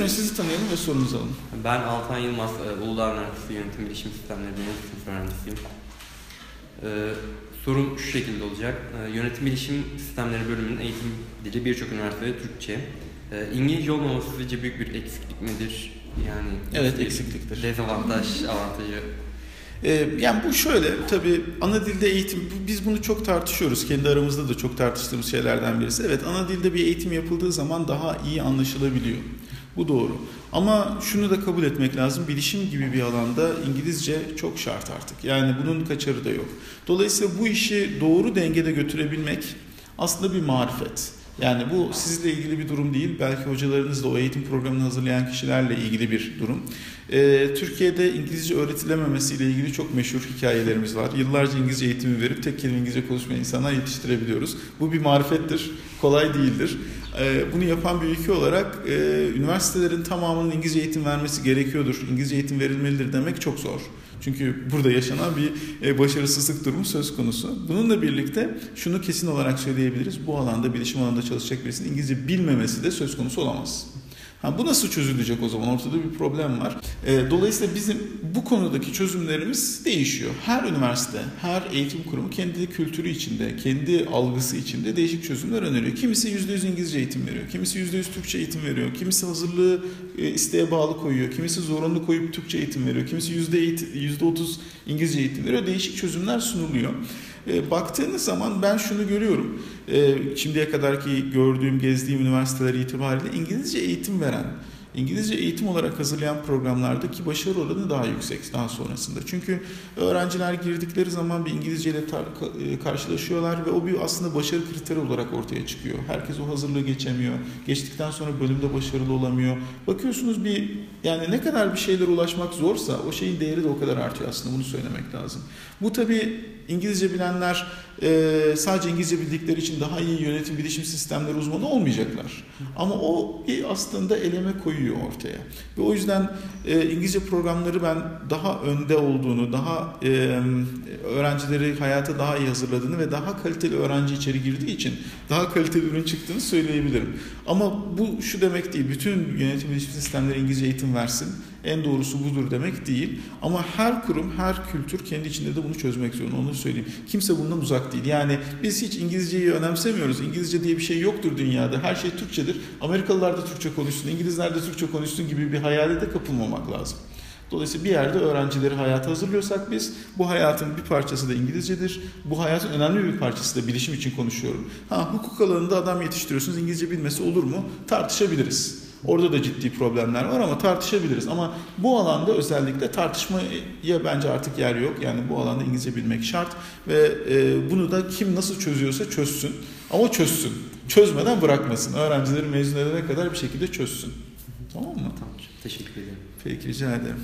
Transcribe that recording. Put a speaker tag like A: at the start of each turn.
A: Buyurun sizi tanıyalım ve sorunuzu alalım.
B: Ben Altan Yılmaz, e, Uludağ Üniversitesi Yönetim Bilişim Sistemleri Bölümü sınıf öğrencisiyim. Ee, sorum şu şekilde olacak. Ee, Yönetim Bilişim Sistemleri Bölümünün eğitim dili birçok üniversitede Türkçe. Ee, İngilizce olmaması sizce büyük bir eksiklik midir? Yani
A: Evet, eksikliktir.
B: Dezavantaj, avantajı.
A: Ee, yani bu şöyle tabii ana dilde eğitim biz bunu çok tartışıyoruz. Kendi aramızda da çok tartıştığımız şeylerden birisi. Evet ana dilde bir eğitim yapıldığı zaman daha iyi anlaşılabiliyor. Bu doğru. Ama şunu da kabul etmek lazım. Bilişim gibi bir alanda İngilizce çok şart artık. Yani bunun kaçarı da yok. Dolayısıyla bu işi doğru dengede götürebilmek aslında bir marifet. Yani bu sizle ilgili bir durum değil. Belki hocalarınız da o eğitim programını hazırlayan kişilerle ilgili bir durum. Ee, Türkiye'de İngilizce öğretilememesiyle ilgili çok meşhur hikayelerimiz var. Yıllarca İngilizce eğitimi verip tek kelime İngilizce konuşmayan insanlar yetiştirebiliyoruz. Bu bir marifettir, kolay değildir. Ee, bunu yapan bir ülke olarak e, üniversitelerin tamamının İngilizce eğitim vermesi gerekiyordur, İngilizce eğitim verilmelidir demek çok zor. Çünkü burada yaşanan bir e, başarısızlık durumu söz konusu. Bununla birlikte şunu kesin olarak söyleyebiliriz. Bu alanda, bilişim alanında çalışacak birisinin İngilizce bilmemesi de söz konusu olamaz. Ha, bu nasıl çözülecek o zaman? Ortada bir problem var. E, dolayısıyla bizim bu konudaki çözümlerimiz değişiyor. Her üniversite, her eğitim kurumu kendi kültürü içinde, kendi algısı içinde değişik çözümler öneriyor. Kimisi %100 İngilizce eğitim veriyor, kimisi %100 Türkçe eğitim veriyor, kimisi hazırlığı e, isteğe bağlı koyuyor, kimisi zorunlu koyup Türkçe eğitim veriyor, kimisi %30 İngilizce eğitim veriyor. Değişik çözümler sunuluyor. E, baktığınız zaman ben şunu görüyorum. E, şimdiye kadarki gördüğüm, gezdiğim üniversiteler itibariyle İngilizce eğitim veren, İngilizce eğitim olarak hazırlayan programlardaki başarı oranı daha yüksek daha sonrasında. Çünkü öğrenciler girdikleri zaman bir İngilizce ile tar- karşılaşıyorlar ve o bir aslında başarı kriteri olarak ortaya çıkıyor. Herkes o hazırlığı geçemiyor. Geçtikten sonra bölümde başarılı olamıyor. Bakıyorsunuz bir yani ne kadar bir şeylere ulaşmak zorsa o şeyin değeri de o kadar artıyor aslında bunu söylemek lazım. Bu tabii İngilizce bilenler e, sadece İngilizce bildikleri için daha iyi yönetim bilişim sistemleri uzmanı olmayacaklar. Ama o bir aslında eleme koyuyor ortaya. Ve o yüzden e, İngilizce programları ben daha önde olduğunu, daha e, öğrencileri hayata daha iyi hazırladığını ve daha kaliteli öğrenci içeri girdiği için daha kaliteli ürün çıktığını söyleyebilirim. Ama bu şu demek değil. Bütün yönetim bilişim sistemleri İngilizce eğitim versin. En doğrusu budur demek değil. Ama her kurum, her kültür kendi içinde de bunu çözmek zorunda. Onu söyleyeyim. Kimse bundan uzak değil. Yani biz hiç İngilizceyi önemsemiyoruz. İngilizce diye bir şey yoktur dünyada. Her şey Türkçedir. Amerikalılar da Türkçe konuşsun, İngilizler de Türkçe konuşsun gibi bir hayale de kapılmamak lazım. Dolayısıyla bir yerde öğrencileri hayata hazırlıyorsak biz bu hayatın bir parçası da İngilizcedir. Bu hayatın önemli bir parçası da bilişim için konuşuyorum. Ha hukuk alanında adam yetiştiriyorsunuz İngilizce bilmesi olur mu? Tartışabiliriz. Orada da ciddi problemler var ama tartışabiliriz. Ama bu alanda özellikle tartışmaya bence artık yer yok. Yani bu alanda İngilizce bilmek şart ve e, bunu da kim nasıl çözüyorsa çözsün. Ama çözsün. Çözmeden bırakmasın. Öğrencileri mezun edene kadar bir şekilde çözsün. Tamam mı?
B: Tamam, teşekkür ederim.
A: Peki rica ederim.